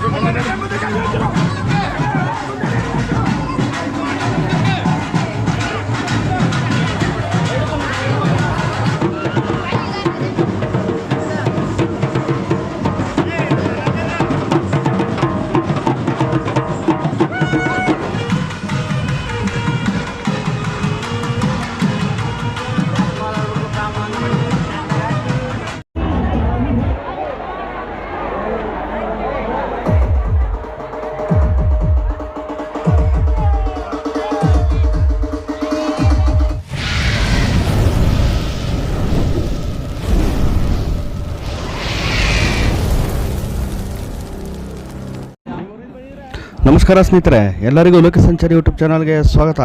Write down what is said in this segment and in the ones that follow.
我们的干部在干什 ನಮಸ್ಕಾರ ಸ್ನೇಹಿತರೆ, ಎಲ್ಲರಿಗೂ ಲೋಕ ಸಂಚಾರಿ ಯೂಟ್ಯೂಬ್ ಚಾನಲ್ಗೆ ಸ್ವಾಗತ.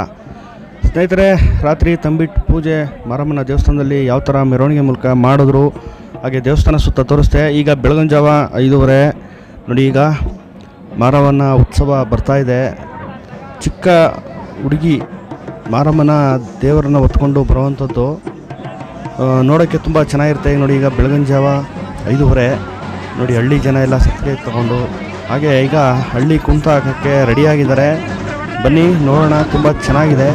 ಸ್ನೇಹಿತರೆ, ರಾತ್ರಿ ತಂಬಿಟ್ಟು ಪೂಜೆ ಮಾರಮ್ಮನ ದೇವಸ್ಥಾನದಲ್ಲಿ ಯಾವ ಥರ ಮೆರವಣಿಗೆ ಮೂಲಕ ಮಾಡಿದ್ರು, ಹಾಗೆ ದೇವಸ್ಥಾನ ಸುತ್ತ ತೋರಿಸ್ದೆ. ಈಗ ಬೆಳಗಿನ ಜಾವ ಐದೂವರೆ, ನೋಡಿ ಈಗ ಮಾರಮ್ಮನ ಉತ್ಸವ ಬರ್ತಾ ಇದೆ. ಚಿಕ್ಕ ಹುಡುಗಿ ಮಾರಮ್ಮನ ದೇವರನ್ನು ಹೊತ್ಕೊಂಡು ಬರುವಂಥದ್ದು ನೋಡೋಕ್ಕೆ ತುಂಬ ಚೆನ್ನಾಗಿರುತ್ತೆ. ನೋಡಿ ಈಗ ಬೆಳಗಿನ ಜಾವ ಐದೂವರೆ, ನೋಡಿ ಹಳ್ಳಿ ಜನ ಎಲ್ಲ ಸತ್ತಿಗೆ ತಗೊಂಡು ಹಾಗೆ ಈಗ ಹಳ್ಳಿ ಕುಂತ ಹಾಕೋಕ್ಕೆ ರೆಡಿಯಾಗಿದ್ದಾರೆ ಬನ್ನಿ ನೋಡೋಣ ತುಂಬ ಚೆನ್ನಾಗಿದೆ.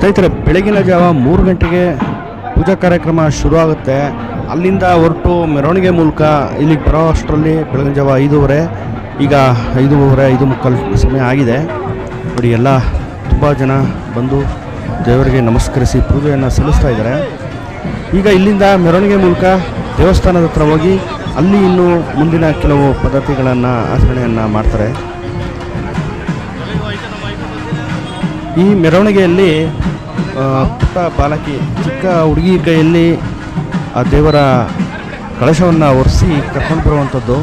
ಸ್ನೇಹಿತರೆ, ಬೆಳಗಿನ ಜಾವ ಮೂರು ಗಂಟೆಗೆ ಪೂಜಾ ಕಾರ್ಯಕ್ರಮ ಶುರುವಾಗುತ್ತೆ. ಅಲ್ಲಿಂದ ಹೊರಟು ಮೆರವಣಿಗೆ ಮೂಲಕ ಇಲ್ಲಿಗೆ ಬರೋ ಅಷ್ಟರಲ್ಲಿ ಬೆಳಗಿನ ಜಾವ ಐದೂವರೆ, ಈಗ ಐದೂವರೆ, ಐದು ಮುಕ್ಕಾಲು ಸಮಯ ಆಗಿದೆ. ನೋಡಿ, ಎಲ್ಲ ತುಂಬ ಜನ ಬಂದು ದೇವರಿಗೆ ನಮಸ್ಕರಿಸಿ ಪೂಜೆಯನ್ನು ಸಲ್ಲಿಸ್ತಾ ಇದ್ದಾರೆ. ಈಗ ಇಲ್ಲಿಂದ ಮೆರವಣಿಗೆ ಮೂಲಕ ದೇವಸ್ಥಾನದ ಹತ್ರ ಹೋಗಿ ಅಲ್ಲಿ ಇನ್ನೂ ಮುಂದಿನ ಕೆಲವು ಪದ್ಧತಿಗಳನ್ನು ಆಚರಣೆಯನ್ನು ಮಾಡ್ತಾರೆ. ಈ ಮೆರವಣಿಗೆಯಲ್ಲಿ ಪುಟ್ಟ ಬಾಲಕಿ ಚಿಕ್ಕ ಹುಡುಗಿ ಕೈಯಲ್ಲಿ ಆ ದೇವರ ಕಳಶವನ್ನು ಒರೆಸಿ ಕರ್ಕೊಂಡು ಬರುವಂಥದ್ದು.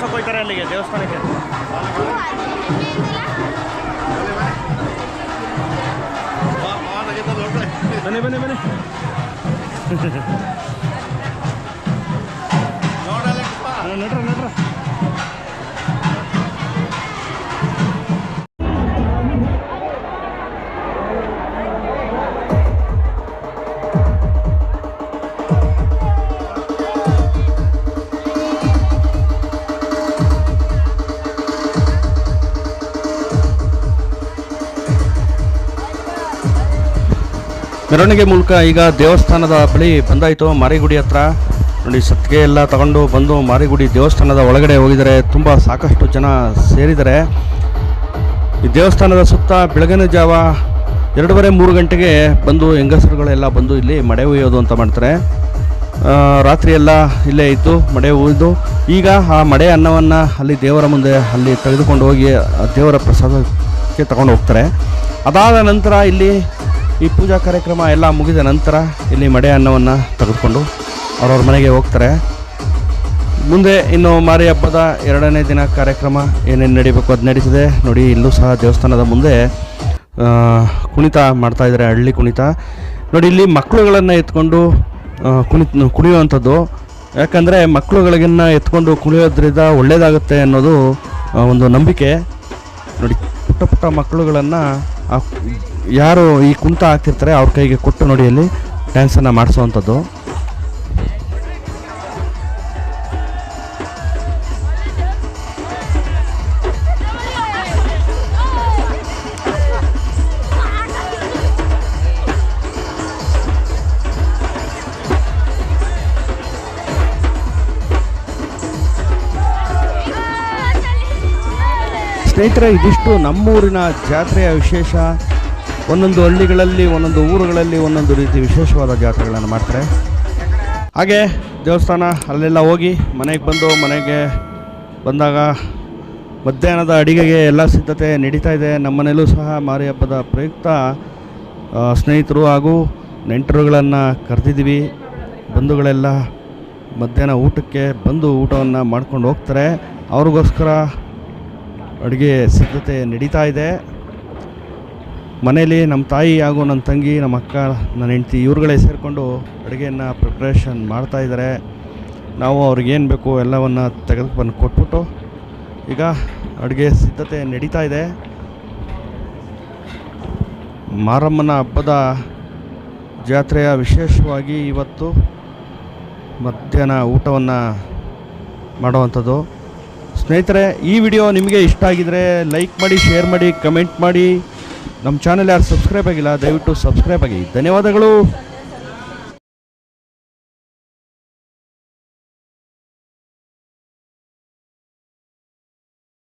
ಮಾಡ್ಸೋಕೆ ಹೋಗ್ತಾರೆ ಅಲ್ಲಿಗೆ ದೇವಸ್ಥಾನಕ್ಕೆ. ಬನ್ನಿ ಬನ್ನಿ ಬನ್ನಿ. ಮೆರವಣಿಗೆ ಮೂಲಕ ಈಗ ದೇವಸ್ಥಾನದ ಬಳಿ ಬಂದಾಯಿತು. ಮಾರಿಗುಡಿ ಹತ್ರ. ನೋಡಿ, ಸತ್ತಿಗೆ ಎಲ್ಲ ತಗೊಂಡು ಬಂದು ಮಾರಿಗುಡಿ ದೇವಸ್ಥಾನದ ಒಳಗಡೆ ಹೋಗಿದರೆ ತುಂಬ ಸಾಕಷ್ಟು ಜನ ಸೇರಿದ್ದಾರೆ. ಈ ದೇವಸ್ಥಾನದ ಸುತ್ತ ಬೆಳಗಿನ ಜಾವ ಎರಡೂವರೆ ಮೂರು ಗಂಟೆಗೆ ಬಂದು ಹೆಂಗಸರುಗಳೆಲ್ಲ ಬಂದು ಇಲ್ಲಿ ಮಡೆ ಉಯ್ಯೋದು ಅಂತ ಮಾಡ್ತಾರೆ. ರಾತ್ರಿ ಎಲ್ಲ ಇಲ್ಲೇ ಇತ್ತು ಮಡೆ ಉಯ್ದು ಈಗ ಆ ಮಡೆ ಅನ್ನವನ್ನು ಅಲ್ಲಿ ದೇವರ ಮುಂದೆ ಅಲ್ಲಿ ತೆಗೆದುಕೊಂಡು ಹೋಗಿ ದೇವರ ಪ್ರಸಾದಕ್ಕೆ ತಗೊಂಡು ಹೋಗ್ತಾರೆ. ಅದಾದ ನಂತರ ಇಲ್ಲಿ ಈ ಪೂಜಾ ಕಾರ್ಯಕ್ರಮ ಎಲ್ಲ ಮುಗಿದ ನಂತರ ಇಲ್ಲಿ ಮಡೆ ಅನ್ನವನ್ನು ತೆಗೆದುಕೊಂಡು ಅವ್ರವ್ರ ಮನೆಗೆ ಹೋಗ್ತಾರೆ. ಮುಂದೆ ಇನ್ನು ಮಾರಿ ಹಬ್ಬದ ಎರಡನೇ ದಿನ ಕಾರ್ಯಕ್ರಮ ಏನೇನು ನಡೀಬೇಕು ಅದು ನಡೀತಿದೆ. ನೋಡಿ ಇಲ್ಲೂ ಸಹ ದೇವಸ್ಥಾನದ ಮುಂದೆ ಆ, ಕುಣಿತ ಮಾಡ್ತಾಯಿದ್ದಾರೆ ಹಳ್ಳಿ ಕುಣಿತ. ನೋಡಿ ಇಲ್ಲಿ ಮಕ್ಕಳುಗಳನ್ನು ಎತ್ಕೊಂಡು ಕುಣಿ ಕುಣಿಯುವಂಥದ್ದು. ಯಾಕಂದರೆ ಮಕ್ಕಳುಗಳಿಗನ್ನ ಎತ್ಕೊಂಡು ಕುಣಿಯೋದ್ರಿಂದ ಒಳ್ಳೆಯದಾಗುತ್ತೆ ಅನ್ನೋದು ಒಂದು ನಂಬಿಕೆ. ನೋಡಿ ಪುಟ್ಟ ಪುಟ್ಟ ಮಕ್ಕಳುಗಳನ್ನು ಯಾರು ಈ ಕುಂತ ಹಾಕ್ತಿರ್ತಾರೆ ಅವ್ರ ಕೈಗೆ ಕೊಟ್ಟು ನೋಡಿ ಅಲ್ಲಿ ಡ್ಯಾನ್ಸನ್ನು ಮಾಡಿಸುವಂಥದ್ದು. ಸ್ನೇಹಿತರೆ, ಇದಿಷ್ಟು ನಮ್ಮೂರಿನ ಜಾತ್ರೆಯ ವಿಶೇಷ. ಒಂದೊಂದು ಹಳ್ಳಿಗಳಲ್ಲಿ, ಒಂದೊಂದು ಊರುಗಳಲ್ಲಿ, ಒಂದೊಂದು ರೀತಿ ವಿಶೇಷವಾದ ಜಾತ್ರೆಗಳನ್ನು ಮಾಡ್ತಾರೆ. ಹಾಗೆ ದೇವಸ್ಥಾನ, ಅಲ್ಲೆಲ್ಲ ಹೋಗಿ ಮನೆಗೆ ಬಂದು, ಮನೆಗೆ ಬಂದಾಗ ಮಧ್ಯಾಹ್ನದ ಅಡಿಗೆಗೆ ಎಲ್ಲ ಸಿದ್ಧತೆ ನಡೀತಾ ಇದೆ. ನಮ್ಮನೆಯಲ್ಲೂ ಸಹ ಮಾರಿ ಹಬ್ಬದ ಪ್ರಯುಕ್ತ ಸ್ನೇಹಿತರು ಹಾಗೂ ನೆಂಟರುಗಳನ್ನು ಕರೆದಿದ್ದೀವಿ. ಬಂಧುಗಳೆಲ್ಲ ಮಧ್ಯಾಹ್ನ ಊಟಕ್ಕೆ ಬಂದು ಊಟವನ್ನು ಮಾಡ್ಕೊಂಡು ಹೋಗ್ತಾರೆ. ಅವ್ರಿಗೋಸ್ಕರ ಅಡುಗೆ ಸಿದ್ಧತೆ ನಡೀತಾ ಇದೆ. ಮನೇಲಿ ನಮ್ಮ ತಾಯಿ ಹಾಗೂ ನನ್ನ ತಂಗಿ, ನಮ್ಮ ಅಕ್ಕ, ನನ್ನ ಹೆಂಡ್ತಿ ಇವ್ರುಗಳೇ ಸೇರಿಕೊಂಡು ಅಡುಗೆಯನ್ನು ಪ್ರಿಪ್ರೇಷನ್ ಮಾಡ್ತಾಯಿದ್ದಾರೆ ನಾವು ನಾವು ಅವ್ರಿಗೇನು ಬೇಕು ಎಲ್ಲವನ್ನು ತೆಗೆದು ಬಂದು ಕೊಟ್ಬಿಟ್ಟು ಈಗ ಅಡುಗೆ ಸಿದ್ಧತೆ ನಡೀತಾ ಇದೆ. ಮಾರಮ್ಮನ ಹಬ್ಬದ ಜಾತ್ರೆಯ ವಿಶೇಷವಾಗಿ ಇವತ್ತು ಮಧ್ಯಾಹ್ನ ಊಟವನ್ನು ಮಾಡುವಂಥದ್ದು. ಸ್ನೇಹಿತರೆ, ಈ ವಿಡಿಯೋ ನಿಮಗೆ ಇಷ್ಟ ಆಗಿದರೆ ಲೈಕ್ ಮಾಡಿ, ಶೇರ್ ಮಾಡಿ, ಕಮೆಂಟ್ ಮಾಡಿ. ನಮ್ಮ ಚಾನಲ್ ಯಾರು ಸಬ್ಸ್ಕ್ರೈಬ್ ಆಗಿಲ್ಲ ದಯವಿಟ್ಟು ಸಬ್ಸ್ಕ್ರೈಬ್ ಆಗಿ. ಧನ್ಯವಾದಗಳು.